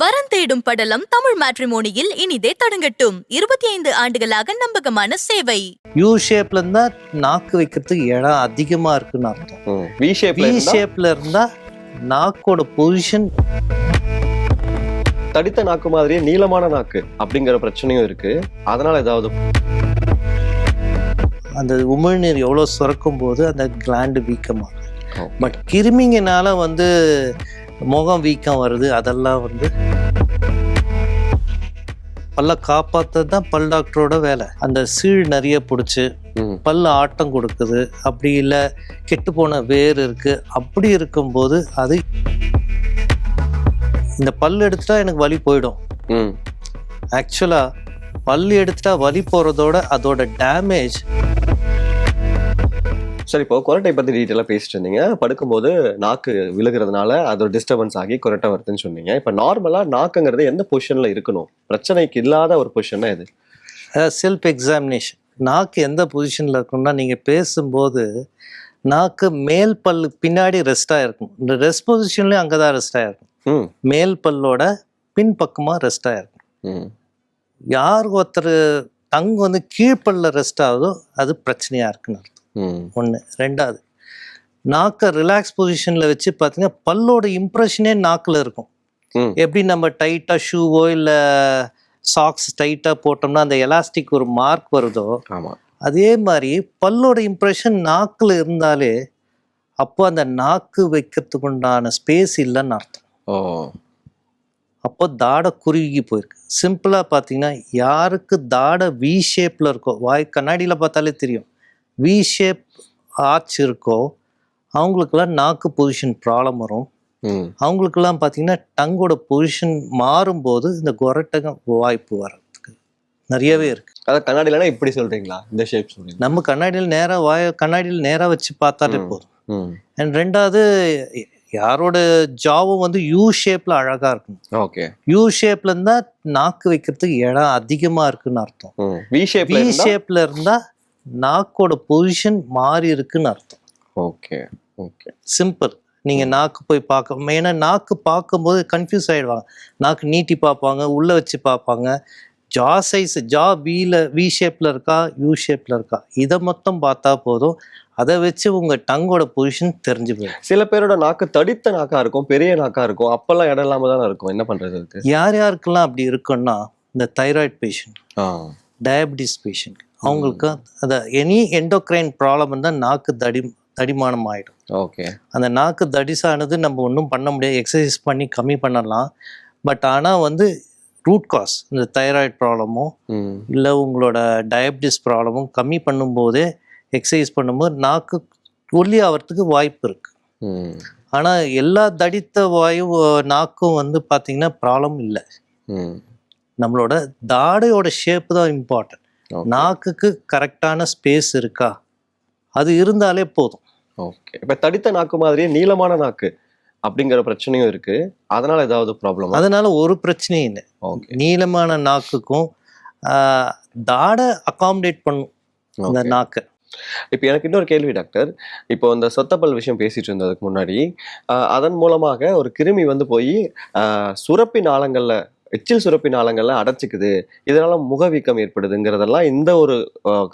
வரன் தேடும் படலம் தமிழ் மேட்ரிமோனியில் இனிதே தொடங்கட்டும். இருபத்தி ஐந்து ஆண்டுகளாக நம்பகமான சேவை. யூ ஷேப்ல இருந்தா நாக்கு வைக்கிறதுக்கு இடம் அதிகமா இருக்குன்னு அர்த்தம். வி ஷேப்ல இருந்தா? நாக்கோட பொசிஷன் தடித்த நாக்கு மாதிரியே நீளமான நாக்கு அப்படிங்கிற பிரச்சனையும் இருக்கு. அதனால ஏதாவது அந்த உமிழ்நீர் எவ்வளோ சுரக்கும் போது அந்த கிளாண்டு வீக்கமாகும் ஓ. பட் கிருமிங்கனால வந்து முகம் வீக்கம் வருது அதெல்லாம் வந்து பல்ல காப்பாற்றது தான் பல் டாக்டரோட வேலை. அந்த சீழ் நிறைய பிடிச்சி ம், பல்ல ஆட்டம் கொடுக்குது. அப்படி இல்லை கெட்டு போன வேர் இருக்கு. அப்படி இருக்கும்போது அது இந்த பல் எடுத்துட்டா எனக்கு வலி போயிடும். ம், ஆக்சுவலா பல் எடுத்துட்டா வலி போறதோட அதோட டேமேஜ் சரி இப்போ கொரட்டை பத்தி டீட்டெயிலாக பேசிட்டு இருந்தீங்க. படுக்கும்போது நாக்கு விழுகிறதுனால அது ஒரு டிஸ்டர்பன்ஸ் ஆகி கொரட்டை வருதுன்னு சொன்னீங்க. இப்போ நார்மலா நாக்குங்கிறது எந்த பொசிஷன்ல இருக்கணும்? பிரச்சனைக்கு இல்லாத ஒரு பொசிஷன் இது செல்ஃப் எக்ஸாமினேஷன் நாக்கு எந்த பொசிஷனில் இருக்கும்னா நீங்கள் பேசும்போது நாக்கு மேல் பல்லு பின்னாடி ரெஸ்டாக இருக்கும். இந்த ரெஸ்ட் பொசிஷன்லேயும் அங்கே தான் ரெஸ்டாக இருக்கும். ம். மேல் பல்லோட பின்பக்கமாக ரெஸ்டாக இருக்கும். ம். யார் ஒருத்தர் டங் வந்து கீழ்ப்பல்ல ரெஸ்ட் ஆகுதோ அது பிரச்சனையாக இருக்குன்னு அர்த்தம். ஒன்று ரெண்டாவது நாக்கை ரிலாக்ஸ் பொசிஷனில் வச்சு பார்த்தீங்கன்னா பல்லோட இம்ப்ரெஷனே நாக்கில் இருக்கும். எப்படி நம்ம டைட்டாக ஷூவோ இல்லை சாக்ஸ் டைட்டாக போட்டோம்னா அந்த எலாஸ்டிக் ஒரு மார்க் வருதோ ஆமா. அதே மாதிரி பல்லோட இம்ப்ரெஷன் நாக்கில் இருந்தாலே அப்போ அந்த நாக்கு வைக்கிறதுக்கு உண்டான ஸ்பேஸ் இல்லைன்னு அர்த்தம். ஓ. அப்போ தாடை குறுகி போயிருக்கு. சிம்பிளாக பார்த்தீங்கன்னா யாருக்கு தாடை வி ஷேப்பில் இருக்கோ வாய் கண்ணாடியில் பார்த்தாலே தெரியும். வி ஷேப் ஆர்ச் இருக்கோ அவங்களுக்கெல்லாம் நாக்கு பொசிஷன் ப்ராப்ளம் வரும். அவங்களுக்கெல்லாம் பார்த்தீங்கன்னா டங்கோட பொசிஷன் மாறும்போது இந்த கொரட்டகம் வாய்ப்பு வர்றதுக்கு நிறையவே இருக்கு. அதான் கண்ணாடிலனா இப்படி சொல்றீங்களா? இந்த ஷேப் சொல்றீங்க. நம்ம கண்ணாடியில் நேராக வாய கண்ணாடியில் நேராக வச்சு பார்த்தாலே. போதும். அண்ட் ரெண்டாவது யாரோட ஜாவும் வந்து யூ ஷேப்பில் அழகாக இருக்கும் ஓகே. யூ ஷேப்ல இருந்தா நாக்கு வைக்கிறதுக்கு இடம் அதிகமாக இருக்குன்னு அர்த்தம். வி ஷேப்ல ஷேப்ல இருந்தா நாக்கோட பொசிஷன் மாறி இருக்குன்னு அர்த்தம். Okay okay. சிம்பிள் நீங்க நாக்கு போய் பார்க்க ஏன்னா நாக்கு பார்க்கும்போது கன்ஃபியூஸ் ஆயிடுவாங்க. நாக்கு நீட்டி பார்ப்பாங்க உள்ள வச்சு பார்ப்பாங்க. ஜா சைஸ் ஜா வீல வி ஷேப்ல இருக்கா யூ ஷேப்ல இருக்கா? இதை மொத்தம் பார்த்தா போதும். அதை வச்சு உங்க டங்கோட பொசிஷன் தெரிஞ்சு போயிடும். சில பேரோட நாக்கு தடித்த நாக்கா இருக்கும் பெரிய நாக்கா இருக்கும். அப்பெல்லாம் இடம் இல்லாம தானே இருக்கும். என்ன பண்றது யார் யாருக்கெல்லாம் அப்படி இருக்குன்னா இந்த தைராய்டு பேஷண்ட் டயபிட்டிஸ் பேஷண்ட் அவங்களுக்கு அந்த எனி எண்டோக்ரைன் ப்ராப்ளம் இருந்தால் நாக்கு தடி தடிமானம் ஆகிடும் ஓகே அந்த நாக்கு தடிசானது நம்ம ஒன்றும் பண்ண முடியாது. எக்ஸசைஸ் பண்ணி கம்மி பண்ணலாம். பட் ஆனால் வந்து ரூட் காஸ் இந்த தைராய்டு ப்ராப்ளமோ இல்லை உங்களோட டயபிட்டிஸ் ப்ராப்ளமும் கம்மி பண்ணும்போதே எக்ஸசைஸ் பண்ணும்போது நாக்கு ஒல்லி ஆகிறதுக்கு வாய்ப்பு இருக்குது ஆனால் எல்லா தடித்த வாயு நாக்கும் வந்து பார்த்திங்கன்னா ப்ராப்ளம் இல்லை. நம்மளோட தாடையோட ஷேப்பு தான் இம்பார்ட்டன்ட். நாக்குக்கு கரெக்டான ஸ்பேஸ் இருக்கா? அது இருந்தாலே போதும். ஓகே இப்ப தடித்த நாக்கு மாதிரியே நீளமான நாக்கு அப்படிங்கிற பிரச்சனையும் இருக்கு. அதனால ஏதாவது ப்ராப்ளம் அதனால ஒரு பிரச்சனையும் இல்லை. ஓகே நீளமான நாக்குக்கும் தாடை அகாமடேட் பண்ணும் அந்த நாக்கை. இப்போ எனக்கு இன்னொரு கேள்வி டாக்டர் இப்போ இந்த சொத்தப்பல் விஷயம் பேசிட்டு இருந்ததுக்கு முன்னாடி அதன் மூலமாக ஒரு கிருமி வந்து போய் சுரப்பி நாளங்கள்ல எச்சில் சுரப்பி நாளங்கள்ல அடைச்சிக்குது. இதனால முகவீக்கம் ஏற்படுதுங்கிறதெல்லாம் இந்த ஒரு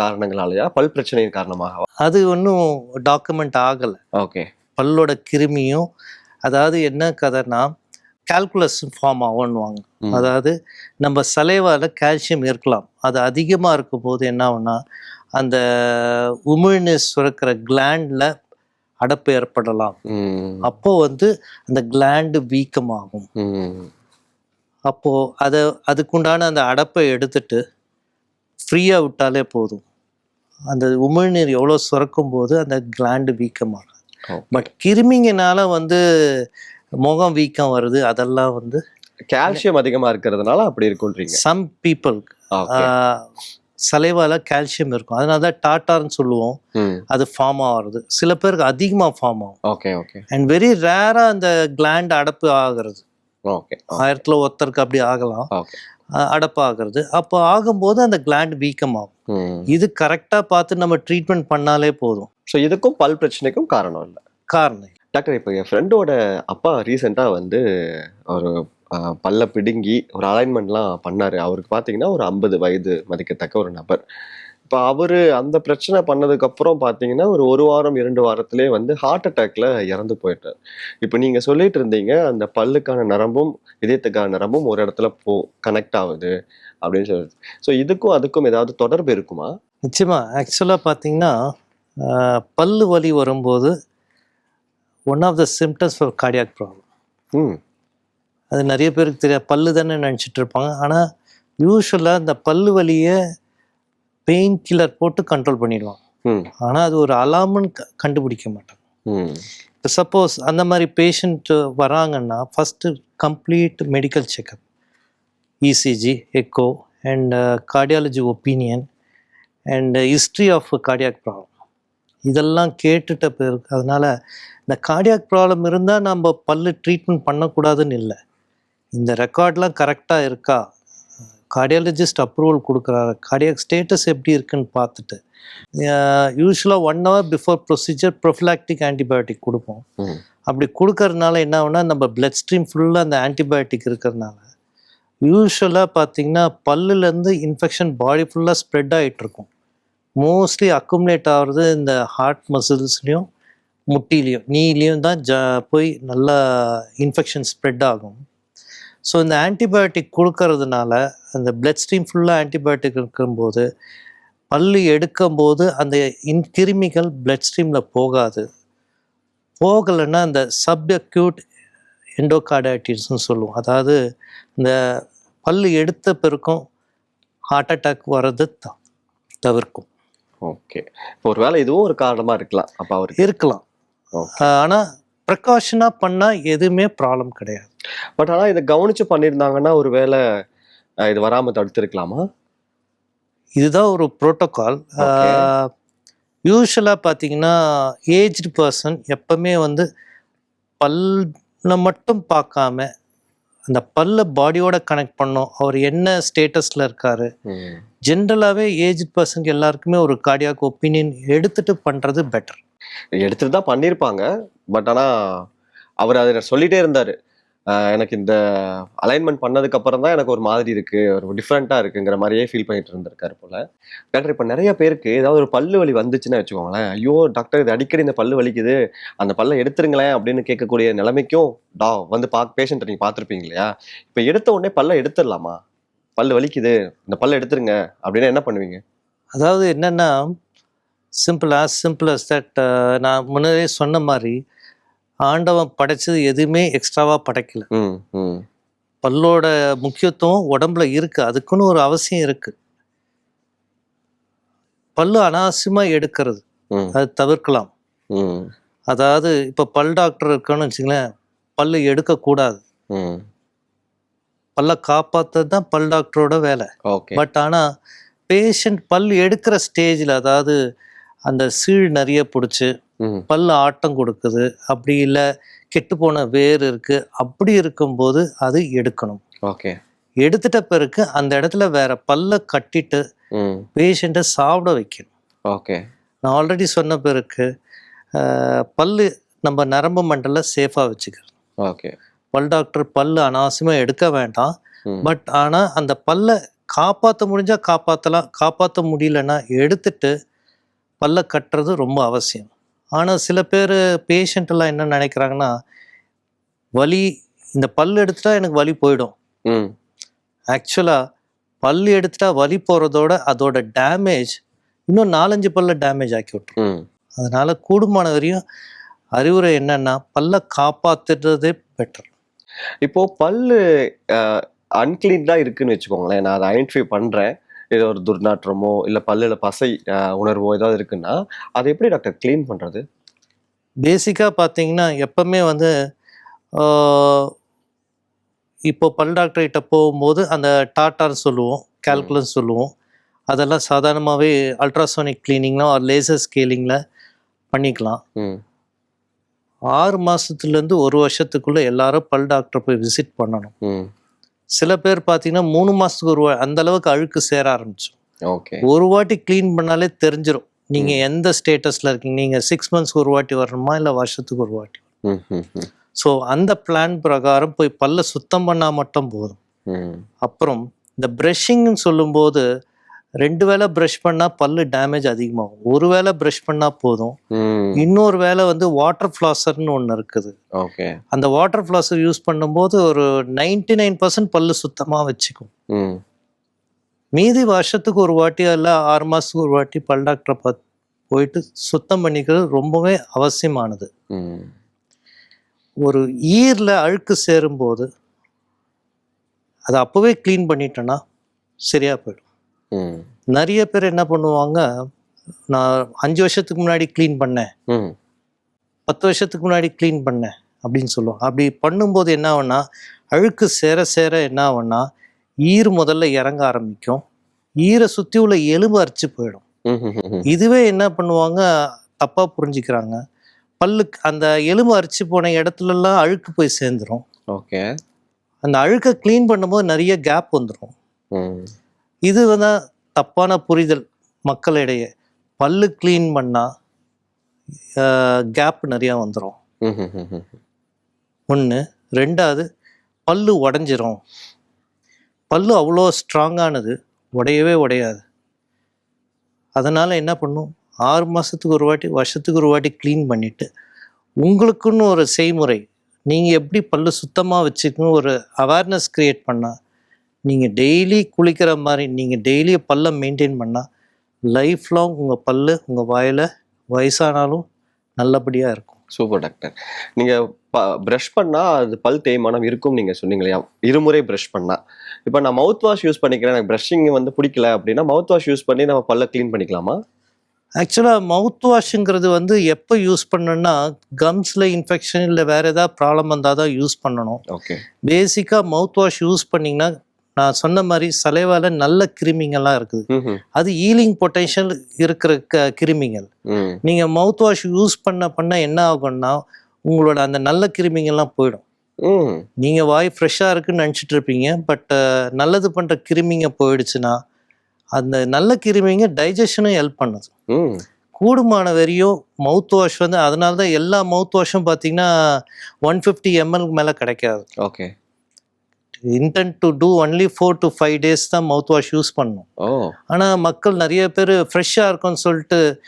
காரணங்களாலயா? பல் பிரச்சனையின் காரணமாக? அது ஒன்றும் டாக்குமெண்ட் ஆகலை. ஓகே. பல்லோட கிருமியும் அதாவது என்ன கதைன்னா கால்குலஸ் ஃபார்ம் ஆகும்னுவாங்க. அதாவது நம்ம சலைவால கால்சியம் இருக்கலாம் அது அதிகமாக இருக்கும் போது என்ன அந்த உமிழ்நீர் சுரக்கிற கிளாண்டில் அடப்பு ஏற்படலாம். அப்போ வந்து அந்த கிளாண்டு வீக்கமாகும். ம் அப்போ அதை அதுக்குண்டான அந்த அடப்பை எடுத்துட்டு ஃப்ரீயாக விட்டாலே போதும். அந்த உமிழ்நீர் எவ்வளோ சுரக்கும் போது அந்த கிளாண்டு வீக்கமாகும். பட் கிருமிங்கனால வந்து முகம் வீக்கம் வருது அதெல்லாம் வந்து கால்சியம் அதிகமா இருக்கிறதுனால அப்படி இருக்குன்றீங்க. சம் பீப்புள் சலைவால கால்சியம் இருக்கும். அதனால தான் டாட்டார்னு சொல்லுவோம். அது ஃபார்ம் ஆகிறது சில பேருக்கு அதிகமாக ஃபார்ம் ஆகும். ஓகே ஓகே அண்ட் வெரி ரேராக அந்த கிளாண்ட் அடப்பு ஆகிறது. ஓகே ஆயிரத்தில் ஒருத்தருக்கு அப்படி ஆகலாம். ஓகே அஹ் அடப்பு ஆகிறது அப்போ ஆகும்போது அந்த கிளாண்ட் வீக்கமாகும். இது கரெக்டாக பார்த்து நம்ம ட்ரீட்மெண்ட் பண்ணாலே போதும். ஸோ இதுக்கும் பல் பிரச்சனைக்கும் காரணம் இல்லை? காரணம் டாக்டர் இப்போ என் ஃப்ரெண்டோட அப்பா ரீசெண்டாக வந்து ஒரு பல்ல பிடுங்கி ஒரு அலைன்மெண்ட்லாம் பண்ணாரு. அவருக்கு பார்த்தீங்கன்னா ஒரு ஐம்பது வயது மதிக்கத்தக்க ஒரு நபர். இப்போ அவரு அந்த பிரச்சனை பண்ணதுக்கு அப்புறம் பார்த்தீங்கன்னா ஒரு ஒரு வாரம் இரண்டு வாரத்திலே வந்து ஹார்ட் அட்டாக்ல இறந்து போயிட்டார். இப்போ நீங்க சொல்லிட்டு இருந்தீங்க அந்த பல்லுக்கான நரம்பும் இதயத்துக்கான நரம்பும் ஒரு இடத்துல போ கனெக்ட் ஆகுது அப்படின்னு சொல்லிட்டு. ஸோ இதுக்கும் அதுக்கும் ஏதாவது தொடர்பு இருக்குமா? நிச்சயமா. ஆக்சுவலாக பார்த்தீங்கன்னா பல்லு வலி வரும்போது one of the symptoms for cardiac problem அது நிறைய பேருக்கு தெரியாது. பல்லு தானே நினச்சிட்டு இருப்பாங்க. ஆனால் யூஸ்வலாக இந்த பல்லு வலியை பெயின் கில்லர் போட்டு கண்ட்ரோல் பண்ணிடுவாங்க ம். ஆனால் அது ஒரு அலாம்னு க- கண்டுபிடிக்க மாட்டாங்க ம். இப்போ சப்போஸ் அந்த மாதிரி பேஷண்ட் வராங்கன்னா first complete medical checkup ECG echo and cardiology opinion and history of cardiac problem இதெல்லாம் கேட்டுட்ட பிறகு அதனால் இந்த கார்டியாக் ப்ராப்ளம் இருந்தால் நம்ம பல்லு ட்ரீட்மெண்ட் பண்ணக்கூடாதுன்னு இல்லை. இந்த ரெக்கார்ட்லாம் கரெக்டாக இருக்கா? கார்டியாலஜிஸ்ட் அப்ரூவல் கொடுக்குறாரு. கார்டியாக் ஸ்டேட்டஸ் எப்படி இருக்குன்னு பார்த்துட்டு யூஸ்வலாக one hour before procedure prophylactic antibiotic கொடுப்போம். அப்படி கொடுக்கறதுனால என்ன ஆகும்னா நம்ம பிளட் ஸ்ட்ரீம் ஃபுல்லாக அந்த ஆன்டிபயோட்டிக் இருக்கிறதுனால யூஸ்வலாக பார்த்தீங்கன்னா பல்லுலேருந்து இன்ஃபெக்ஷன் பாடி ஃபுல்லாக ஸ்ப்ரெட் ஆகிட்டு இருக்கும். மோஸ்ட்லி அக்குமுலேட் ஆகிறது இந்த ஹார்ட் மசில்ஸ்லேயும் முட்டிலையும் நீலையும் தான் ஜ போய் நல்லா இன்ஃபெக்ஷன் ஸ்ப்ரெட் ஆகும். ஸோ இந்த ஆன்டிபயோட்டிக் கொடுக்கறதுனால அந்த பிளட் ஸ்ட்ரீம் ஃபுல்லாக ஆன்டிபயோட்டிக் இருக்கும்போது பல்லு எடுக்கும்போது அந்த இன் கிருமிகள் பிளட் ஸ்ட்ரீமில் போகாது. போகலைன்னா அந்த சப்அக்யூட் எண்டோகார்டைட்டிஸ்னு சொல்லுவோம். அதாவது இந்த பல்லு எடுத்த பிறக்கும் ஹார்ட் அட்டாக் வர்றது த- தவிர்க்கும். ஓகே இப்போ ஒருவேளை இதுவும் ஒரு காரணமா இருக்கலாம் அப்ப அவருக்கு. இருக்கலாம். ஆனால் ப்ரிகாஷனாக பண்ணால் எதுவுமே ப்ராப்ளம் கிடையாது. பட் ஆனா இதை கவனிச்சு பண்ணியிருந்தாங்கன்னா ஒருவேளை அஹ், இது வராம தடுத்திருக்கலாமா? இதுதான் ஒரு ப்ரோட்டோகால் Okay. யூஸ்வலாக பார்த்தீங்கன்னா ஏஜ்டு பர்சன் எப்பவுமே வந்து பல்ல மட்டும் பார்க்காம அந்த பல்ல பாடியோட கனெக்ட் பண்ணோம். அவர் என்ன ஸ்டேட்டஸில் இருக்காரு. ஜென்ரலாகவே ஏஜ்டு பர்சனுக்கு எல்லாருக்குமே ஒரு கார்டியாக் ஒப்பீனியன் எடுத்துட்டு பண்ணுறது பெட்டர் எடுத்துட்டு தான் பண்ணியிருப்பாங்க. பட் ஆனா அவர் அதை சொல்லிட்டே இருந்தாரு. எனக்கு இந்த அலைன்மெண்ட் பண்ணதுக்கு அப்புறம் தான் எனக்கு ஒரு மாதிரி இருக்கு ஒரு டிஃப்ரெண்டா இருக்குங்கிற மாதிரியே ஃபீல் பண்ணிட்டு இருந்திருக்காரு போல. டாக்டர் இப்ப நிறைய பேருக்கு ஏதாவது ஒரு பல்லு வலி வந்துச்சுன்னு வச்சுக்கோங்களேன் ஐயோ டாக்டர் இது அடிக்கடி இந்த பல்லு வலிக்குது அந்த பல்லை எடுத்துருங்களேன் அப்படின்னு கேட்கக்கூடிய நிலைமைக்கும் டா வந்து பா பேஷண்ட்டை நீங்க பார்த்துருப்பீங்க இல்லையா? இப்ப எடுத்த உடனே பல்லை எடுத்துடலாமா? பல்லு வலிக்குது இந்த பல்ல எடுத்துருங்க அப்படின்னு என்ன பண்ணுவீங்க? அதாவது என்னென்னா சிம்பிளா ஆஸ் சிம்பிள் தட் நான் முன்னரே சொன்ன மாதிரி ஆண்டவன் படைச்சது எதுவுமே எக்ஸ்ட்ராவாக படைக்கல. பல்லோட முக்கியத்துவம் உடம்புல இருக்கு. அதுக்குன்னு ஒரு அவசியம் இருக்கு. பல்லு அனாவசியமாக எடுக்கிறது. அது தவிர்க்கலாம். அதாவது இப்போ பல் டாக்டர் இருக்கான்னு வச்சுங்களேன் பல்லு எடுக்கக்கூடாது. பல்லை காப்பாற்றுறது தான் பல் டாக்டரோட வேலை. பட் ஆனால் பேஷண்ட் பல் எடுக்கிற ஸ்டேஜில் அதாவது அந்த சீழ் நிறைய பிடிச்சி ம். பல் ஆட்டம் கொடுக்குது. அப்படி இல்லை கெட்டுப்போன வேர் இருக்கு. அப்படி இருக்கும்போது அது எடுக்கணும். ஓகே. எடுத்துட்ட பிறகு அந்த இடத்துல வேற பல்ல கட்டிட்டு பேஷண்ட்டை சாப்பிட வைக்கணும். ஓகே. நான் ஆல்ரெடி சொன்ன பிறகு பல்லு நம்ம நரம்பு மண்டல சேஃபாக வச்சுக்கணும். ஓகே. பல் டாக்டர் பல்லு அனாவசியமாக எடுக்க வேண்டாம். பட் ஆனால் அந்த பல்லை காப்பாற்ற முடிஞ்சா காப்பாற்றலாம் காப்பாற்ற முடியலன்னா எடுத்துட்டு பல்லை கட்டுறது ரொம்ப அவசியம். ஆனால் சில பேர் பேஷண்ட் எல்லாம் என்ன நினைக்கிறாங்கன்னா வலி இந்த பல் எடுத்துட்டா எனக்கு வலி போயிடும். ம். ஆக்சுவலாக பல் எடுத்துட்டா வலி போகிறதோட அதோட டேமேஜ் இன்னும் நாலஞ்சு பல்ல டேமேஜ் ஆக்கி விட்டுரும். அதனால கூடுமான வரையும் அறிவுரை என்னன்னா பல்ல காப்பாத்துறதே பெட்டர் இப்போ பல்லு அன்கிளீன்டா இருக்குன்னு வச்சுக்கோங்களேன். நான் அதை ஐடென்டிஃபை பண்றேன். ஏதோ ஒரு துர்நாற்றமோ இல்ல பல்லுல பசை உணர்வோ ஏதாவது இருக்குன்னா அதை எப்படி டாக்டர் க்ளீன் பண்றது? பேசிக்காக பார்த்தீங்கன்னா எப்பவுமே வந்து இப்போ பல் டாக்டர் கிட்ட போகும்போது அந்த டாட்டான்னு சொல்லுவோம் கால்குலஸ் சொல்லுவோம். அதெல்லாம் சாதாரணமாகவே அல்ட்ராசோனிக் கிளீனிங்லாம் ஒரு லேசர் ஸ்கேலிங்கில் பண்ணிக்கலாம். ம். ஆறு மாதத்துலேருந்து ஒரு வருஷத்துக்குள்ளே எல்லாரும் பல் டாக்டர் போய் விசிட் பண்ணணும். ம். சில பேர் பார்த்தீங்கன்னா மூணு மாதத்துக்கு ஒரு அந்த அளவுக்கு அழுக்கு சேர ஆரம்பிச்சோம் ஓகே. ஒரு வாட்டி க்ளீன் பண்ணாலே தெரிஞ்சிடும் நீங்கள் எந்த ஸ்டேட்டஸில் இருக்கீங்க? நீங்கள் சிக்ஸ் மந்த்ஸ்க்கு ஒரு வாட்டி வரணுமா? இல்லை வருஷத்துக்கு ஒரு வாட்டி ஸோ அந்த பிளான் பிரகாரம் போய் பல்ல சுத்தம் பண்ணால் மட்டும் போதும். அப்புறம் இந்த ப்ரஷிங்னு சொல்லும்போது ரெண்டு வேளை ப்ரஷ் பண்ணால் பல்லு டேமேஜ் அதிகமாகும். ஒரு வேளை ப்ரஷ் பண்ணால் போதும். இன்னொரு வேளை வந்து வாட்டர் ஃப்ளாசர்னு ஒன்று இருக்குது. ஓகே. அந்த வாட்டர் ஃப்ளாசர் யூஸ் பண்ணும்போது ஒரு நைன்டி நைன் பர்சன்ட் பல்லு சுத்தமாக வச்சுக்கும். மீதி வருஷத்துக்கு ஒரு வாட்டி அல்ல ஆறு மாதத்துக்கு ஒரு வாட்டி பல் டாக்டரை பார்த்து போயிட்டு சுத்தம் பண்ணிக்கிறது ரொம்பவே அவசியமானது. ஒரு ஈரில் அழுக்கு சேரும்போது அதை அப்போவே க்ளீன் பண்ணிட்டோன்னா சரியாக போயிடும். நிறைய பேர் என்ன பண்ணுவாங்க நான் அஞ்சு வருஷத்துக்கு முன்னாடி க்ளீன் பண்ணேன். பத்து வருஷத்துக்கு முன்னாடி க்ளீன் பண்ணேன் அப்படின்னு சொல்லுவோம் அப்படி பண்ணும்போது என்ன ஆகும்னா அழுக்கு சேர சேர என்ன ஆகும்னா ஈர் முதல்ல இறங்க ஆரம்பிக்கும். ஈரை சுற்றி உள்ள எலும்பு அரிச்சு போயிடும். இதுவே என்ன பண்ணுவாங்க தப்பாக புரிஞ்சுக்கிறாங்க. பல்லுக்கு அந்த எலும்பு அரிச்சு போன இடத்துலலாம் அழுக்கு போய் சேர்ந்துரும். ஓகே. அந்த அழுக்கை க்ளீன் பண்ணும்போது நிறைய கேப் வந்துடும் இது வந்து தப்பான புரிதல் மக்களிடையே. பல்லு க்ளீன் பண்ணால் கேப் நிறையா வந்துடும் ஒன்று ரெண்டாவது பல்லு உடஞ்சிரும். பல்லு அவ்வளோ ஸ்ட்ராங்கானது உடையவே உடையாது. அதனால் என்ன பண்ணும்? ஆறு மாதத்துக்கு ஒரு வாட்டி வருஷத்துக்கு ஒரு வாட்டி க்ளீன் பண்ணிவிட்டு உங்களுக்குன்னு ஒரு செய்முறை நீங்கள் எப்படி பல்லு சுத்தமாக வச்சுக்கணும் ஒரு அவேர்னஸ் க்ரியேட் பண்ணால் நீங்கள் டெய்லி குளிக்கிற மாதிரி நீங்கள் டெய்லி பல்லை மெயின்டைன் பண்ணால் லைஃப் லாங் உங்கள் பல்லு உங்கள் வாயில் வயசானாலும் நல்லபடியாக இருக்கும். சூப்பர் டாக்டர் நீங்க ப்ரஷ் பண்ணா அது பல் தேய்மானம் இருக்கும் நீங்க சொன்னீங்க இல்லையா? இருமுறை ப்ரஷ் பண்ணா. இப்போ நான் மவுத் வாஷ் யூஸ் பண்ணிக்கிறேன் எனக்கு ப்ரஷிங் வந்து பிடிக்கல அப்படின்னா மவுத் வாஷ் யூஸ் பண்ணி நம்ம பல்ல க்ளீன் பண்ணிக்கலாமா? ஆக்சுவலாக மவுத் வாஷுங்கிறது வந்து எப்போ யூஸ் பண்ணணும்னா கம்ஸில் இன்ஃபெக்ஷன் இல்லை வேறு ஏதாவது ப்ராப்ளம் வந்தால் தான் யூஸ் பண்ணணும். ஓகே பேசிக்காக மவுத் வாஷ் யூஸ் பண்ணிங்கன்னா நான் சொன்ன மாதிரி சலைவால நல்ல கிருமிங்கெல்லாம் இருக்குது. அது ஈலிங் பொட்டென்ஷியல் இருக்கிற க கிருமிகள். நீங்கள் மவுத் வாஷ் யூஸ் பண்ண பண்ண என்ன ஆகும்னா உங்களோட அந்த நல்ல கிருமிங்கெல்லாம் போயிடும். ம். நீங்கள் வாய் ஃப்ரெஷ்ஷாக இருக்குன்னு நினச்சிட்டு இருப்பீங்க பட் நல்லது பண்ணுற கிருமிங்க போயிடுச்சுன்னா அந்த நல்ல கிருமிங்க டைஜஷனும் ஹெல்ப் பண்ணுது. கூடுமான வரையும் மவுத் வாஷ் வந்து அதனால தான் எல்லா மவுத் வாஷும் பார்த்தீங்கன்னா ஒன் ஃபிஃப்டி எம்எல்க்கு மேலே கிடைக்காது. Okay. Intend to do only four to five days தான் மவுத் வாஷ் யூஸ் பண்ணணும் ஓ. ஆனால் மக்கள் நிறைய பேர் ஃப்ரெஷ்ஷாக இருக்கும்னு சொல்லிட்டு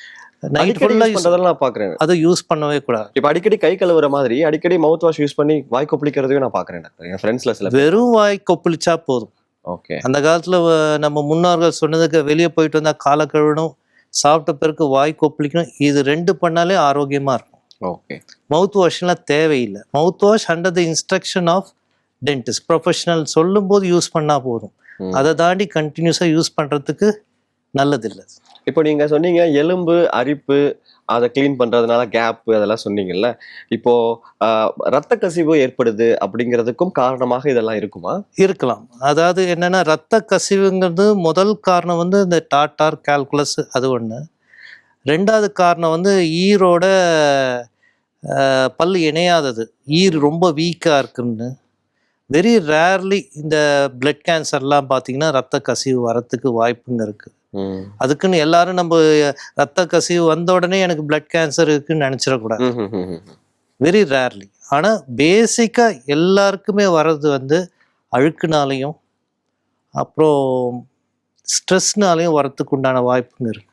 நைட் யூஸ் ஃபுல்லாக பண்றதெல்லாம் நான் பாக்குறேன். அதை யூஸ் பண்ணவே கூடாது. இப்போ அடிக்கடி கை கழுவுற மாதிரி அடிக்கடி மவுத் வாஷ் யூஸ் பண்ணி வாய் கொப்பளிக்கிறதையும் நான் டாக்டர். என் ஃப்ரெண்ட்ஸ்ல சில வெறும் வாய் கொப்பளிச்சா போதும். ஓகே. அந்த காலத்தில் நம்ம முன்னோர்கள் சொன்னதுக்கு வெளியே போயிட்டு வந்தால் காலை கழுவணும் சாப்பிட்ட பிறகு வாய் கொப்பளிக்கணும் இது ரெண்டு பண்ணாலே ஆரோக்கியமாக இருக்கும். ஓகே. மவுத் வாஷ்லாம் தேவையில்லை. Mouth wash under the instruction of dentist professional சொல்லும்போது யூஸ் பண்ணால் போதும். அதை தாண்டி கண்டினியூஸாக யூஸ் பண்ணுறதுக்கு நல்லதில்லை. இப்போ நீங்க சொன்னீங்க எலும்பு அரிப்பு அதை க்ளீன் பண்றதுனால கேப் அதெல்லாம் சொன்னீங்கல்ல. இப்போ ஆஹ், ரத்த கசிவு ஏற்படுது அப்படிங்கிறதுக்கும் காரணமாக இதெல்லாம் இருக்குமா? இருக்கலாம். அதாவது என்னென்னா ரத்த கசிவுங்கிறது முதல் காரணம் வந்து இந்த டாட்டார் கால்குலஸ் அது ஒன்று ரெண்டாவது காரணம் வந்து ஈரோட பல் இணையாதது. ஈர் ரொம்ப வீக்காக இருக்குன்னு. வெரி ரேர்லி இந்த பிளட் கேன்சர்லாம் பார்த்தீங்கன்னா ரத்த கசிவு வரத்துக்கு வாய்ப்புங்க இருக்குது ம். அதுக்குன்னு எல்லாரும் நம்ம ரத்த கசிவு வந்த உடனே எனக்கு பிளட் கேன்சர் இருக்குன்னு நினச்சிடக்கூடாது. வெரி ரேர்லி ஆனால் பேசிக்காக எல்லாருக்குமே வர்றது வந்து அழுக்குனாலையும் அப்புறம் ஸ்ட்ரெஸ்னாலையும் வரத்துக்கு உண்டான வாய்ப்புங்க இருக்கு.